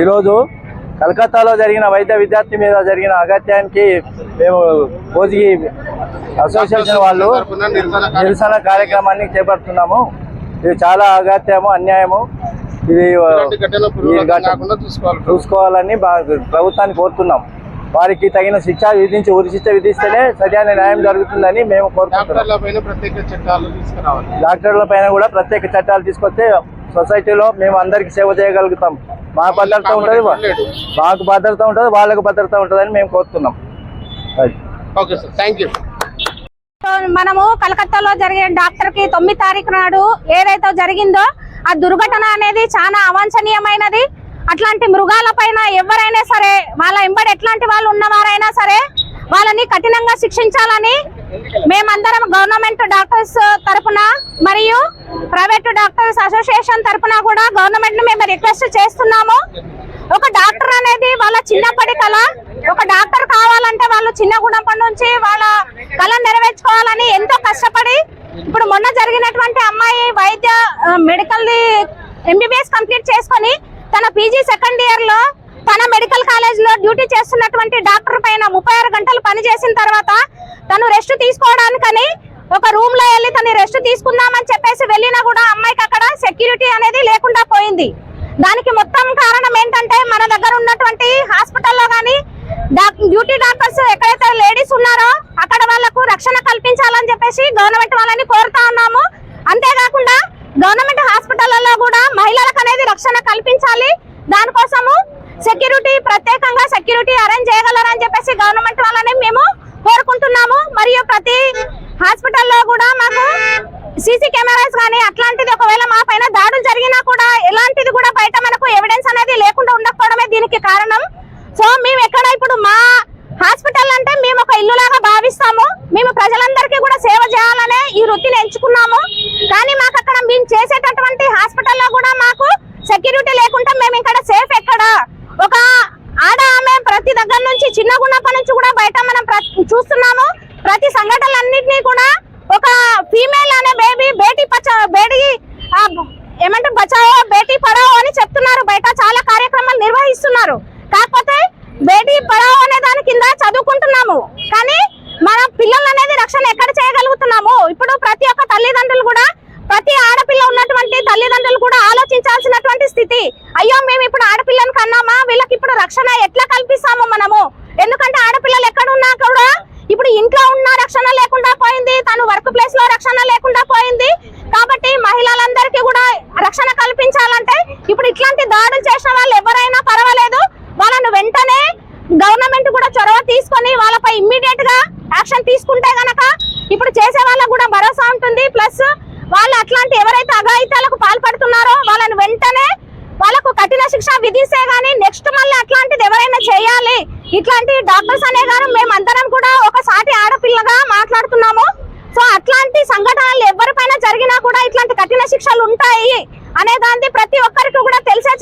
ఈరోజు కలకత్తాలో జరిగిన వైద్య విద్యార్థి మీద జరిగిన అగత్యానికి మేము భోజగి అసోసియేషన్ వాళ్ళు నిరసన కార్యక్రమాన్ని చేపడుతున్నాము. ఇది చాలా అగత్యము అన్యాయము. ఇది చూసుకోవాలని ప్రభుత్వాన్ని కోరుతున్నాం. వారికి తగిన శిక్ష విధించి ఉరి శిక్ష విధిస్తేనే సరైన న్యాయం జరుగుతుందని మేము కోరుకుంటున్నాం. డాక్టర్ల పైన కూడా ప్రత్యేక చట్టాలు తీసుకొస్తే సొసైటీలో మేము అందరికి సేవ చేయగలుగుతాం. మా భద్రత ఉంటుంది మాకు భద్రత ఉంటుంది వాళ్ళకు భద్రత ఉంటుందని మేము కోరుతున్నాం. అది. Okay sir thank you. So మనము కలకత్తాలో జరిగిన డాక్టర్కి తొమ్మిది తారీఖు నాడు ఏదైతే జరిగిందో ఆ దుర్ఘటన అనేది చాలా అవాంఛనీయమైనది. అట్లాంటి మృగాల పైన ఎవరైనా సరే వాళ్ళ ఎంబడి ఎట్లాంటి వాళ్ళు ఉన్నవారైనా సరే వాళ్ళని కఠినంగా శిక్షించాలని మేమందరం గవర్నమెంట్ డాక్టర్స్ తరపున మరియు ప్రైవేట్ డాక్టర్స్ అసోసియేషన్ తరపున కూడా గవర్నమెంట్ మేము రిక్వెస్ట్ చేస్తున్నాము. ఒక డాక్టర్ అనేది వాళ్ళ చిన్నప్పటి కళ. ఒక డాక్టర్ కావాలంటే వాళ్ళు చిన్న గుణపడి నుంచి వాళ్ళ కళ నెరవేర్చుకోవాలని ఎంతో కష్టపడి ఇప్పుడు మొన్న జరిగినటువంటి అమ్మాయి వైద్య మెడికల్ ఎంబీబీఎస్ కంప్లీట్ చేసుకొని తన పీజీ సెకండ్ ఇయర్లో తన మెడికల్ కాలేజ్లో డ్యూటీ చేస్తున్నటువంటి డాక్టర్ పైన ముప్పై ఆరు గంటలు పని చేసిన తర్వాత తను రెస్ట్ తీసుకోవడానికని ఒక రూమ్లో వెళ్ళి తను రెస్ట్ తీసుకుందామని చెప్పేసి వెళ్ళినా కూడా అమ్మాయికి అక్కడ సెక్యూరిటీ అనేది లేకుండా పోయింది. దానికి మొత్తం కారణం ఏంటంటే మన దగ్గర ఉన్నటువంటి హాస్పిటల్లో కానీ డ్యూటీ డాక్టర్ ఎక్కడైతే లేడీస్ ఉన్నారో అక్కడ వాళ్ళకు రక్షణ కల్పించాలని చెప్పేసి గవర్నమెంట్ వాళ్ళని కోరుతా ఉన్నాము అంతేకాకుండా గవర్నమెంట్ హాస్పిటల్లో కూడా మహిళలకు అనేది రక్షణ కల్పించాలి. దానికోసము సెక్యూరిటీ ప్రత్యేకంగా సెక్యూరిటీ అరేంజ్ చేయగలరని చెప్పేసి గవర్నమెంట్ వాళ్ళని మేము కోరుకుంటున్నాము. మరియు ప్రతి హాస్పిటల్లో కూడా మాకు సీసీ కెమెరాస్ కానీ అట్లాంటిది ఒకవేళ మా పైన దాడులు జరిగినా కూడా ఎలాంటిది కూడా బయట మనకు ఎవిడెన్స్ అనేది లేకుండా ఉండకపోవడమే దీనికి కారణం. సో మేము ఎక్కడ ఇప్పుడు మా హాస్పిటల్ అంటే మేము ఒక ఇల్లు లాగా భావిస్తాము. మేము ప్రజలందరికీ కూడా సేవ చేయాలనే ఈ వృత్తిని ఎంచుకున్నాము. కానీ మాకు అక్కడ మేము చేసేటటువంటి హాస్పిటల్ కూడా మాకు సెక్యూరిటీ లేకుండా మేము ఇక్కడ సేఫ్ ఎక్కడ ఒక ఆడ ఆమె ప్రతి దగ్గర నుంచి చిన్న గుణప్ప నుంచి కూడా బయట మనం ప్ర- చూస్తున్నాము. ప్రతి సంఘటనలన్నింటినీ కూడా ఒక ఫీమేల్ అనే బేబీ బేటీ పచా బేటీ ఆ, ఏమంటారు బచావో బేటీ పడావో అని చెప్తున్నారు. బయట చాలా కార్యక్రమాలు నిర్వహిస్తున్నారు. కాకపోతే బేటీ పడావో అనే దాని కింద చదువుకుంటున్నాము. కానీ మన పిల్లలు అనేది రక్షణ ఎక్కడ చేయగలుగుతున్నాము? ఇప్పుడు ప్రతి ఒక్క తల్లిదండ్రులు కూడా ప్రతి ఆడపిల్ల ఉన్నటువంటి తల్లిదండ్రులు కూడా ఆలోచించాల్సినటువంటి స్థితి. అయ్యో మేము ఇప్పుడు ఆడపిల్లను కన్నామా? వీళ్ళకి ఇప్పుడు రక్షణ ఎట్లా కల్పిస్తాము మనము ఎందుకంటే ఆడపిల్లలు ఎక్కడ ఉన్నా కూడా ఇప్పుడు ఇంట్లో ఉన్న రక్షణ లేకుండా పోయింది తను వర్క్ ప్లేస్లో రక్షణ లేకుండా పోయింది. కాబట్టి మహిళలందరికీ కూడా రక్షణ కల్పించాలంటే ఇప్పుడు ఇట్లాంటి దాడులు చేసిన వాళ్ళు ఎవరైనా పర్వాలేదు. వాళ్ళను వెంటనే గవర్నమెంట్ కూడా చొరవ తీసుకొని వాళ్ళపై ఇమ్మీడియట్గా యాక్షన్ తీసుకుంటే గనక ఇప్పుడు చేసే వాళ్ళకు కూడా భరోసా ఉంటుంది. ప్లస్ వాళ్ళు అట్లాంటి ఎవరైతే అఘాయిత్యాలకు పాల్పడుతున్నారో వాళ్ళని వెంటనే వాళ్ళకు కఠిన శిక్ష విధిస్తే గానీ నెక్స్ట్ మళ్ళీ అట్లాంటిది ఎవరైనా చేయాలి. ఇట్లాంటి డాక్టర్స్ అనే గారు మేమందరం కూడా ఒక సాటి ఆడపిల్లగా మాట్లాడుతున్నాము సో అట్లాంటి సంఘటనలు ఎవరిపైన ఇలాంటి కఠిన శిక్షలు ఉంటాయి అనే దాన్ని ప్రతి ఒక్కరికి కూడా తెలిసే